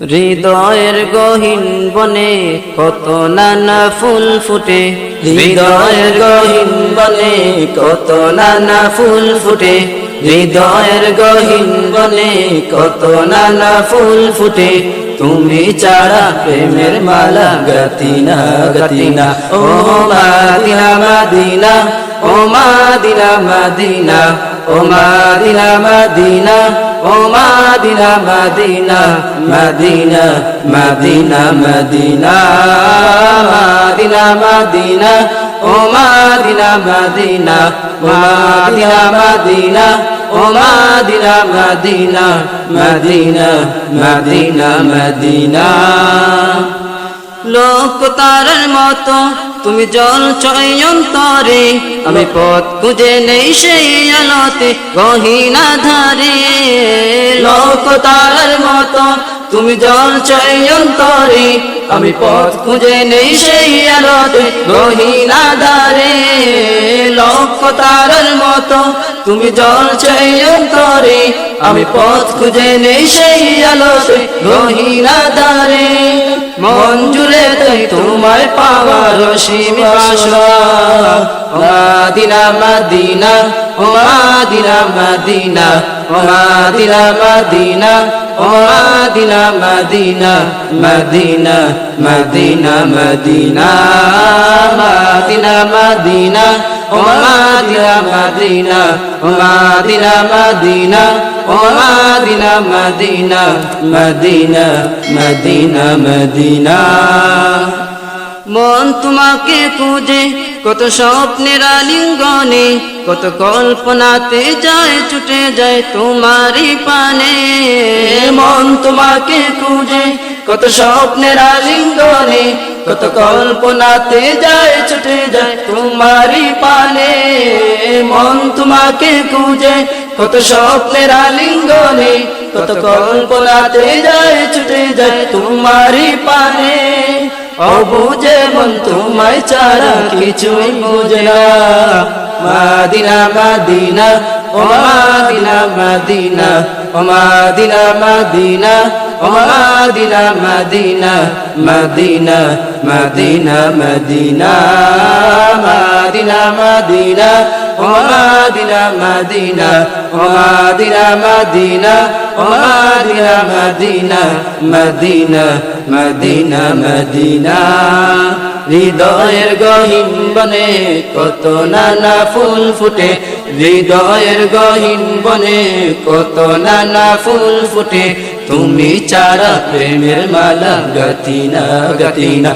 হৃদয়ের গহীন বনে কত নানা ফুল ফুটে। হৃদয়ের গহীন বনে কত নানা ফুল ফুটে। হৃদয়ের গহীন বনে কত নানা ফুল ফুটে। তুমি চারা প্রেমের মালা গতিনা গতিনা। ও মাদিনা মাদিনা ও মাদিনা মাদিনা মাদিনা মাদিনা ও Medina Medina Medina Medina Medina Medina Medina ও মাদিনা মাদিনা মাদিনা মাদিনা ও Medina Medina Medina Medina Madina. লোক তারার মতো তুমি জল চয়ন্তরে আমি পথ খুঁজে নেই সেই আলোতে, গহিনা ধারে। লোক তার মতো, তুমি জল চয়ন্তরে আমি পথ খুঁজে নেই সেই আলোতে, গহিনা ধারে। লোক তার মতো তুমি জল চয়ন্তরে আমি পথ খুঁজে নেই সেই আলোতে, গহিনা ধারে মন জুড়ে তাই তোমায় পাওয়ার মাদিনা মাদিনা ও মাদিনা মাদিনা ও মাদিনা মাদিনা ও Medina Medina Medina Medina Medina Medina Medina ও মাদিনা মাদিনা ও মাদিনা মাদিনা, মদিনা মদিনা। মন তোমাকে খুঁজে, কত স্বপ্নের আলিঙ্গনে, কত কল্পনাতে যায়, ছুটে যায় তোমারই পানে। মন তোমাকে খুঁজে, কত স্বপ্নের আলিঙ্গনে, কত কল্পনাতে যায়, ছুটে যায় তোমারই পানে। মন তোমাকে খুঁজে, কত স্বপ্নের আলিঙ্গনে, কত কল্পনাতে যায়, ছুটে যায় তোমারই পানে। অবুঝে মন তোমায় ছাড়া কিছুই বুঝে না। মাদিনা মাদিনা, ও মাদিনা মাদিনা, ও মাদিনা মাদিনা, ও Medina Medina Medina Medina Medina Medina Medina ও মাদিনা মাদিনা ও মাদিনা মাদিনা ও মাদিনা মাদিনা, মদিনা মদিনা। হৃদয়ের গহীন বনে কত নানা ফুল ফুটে, হৃদয়ের গহীন বনে কত নানা ফুল ফুটে, তুমি চারা প্রেমের মালা গতিনা গতিনা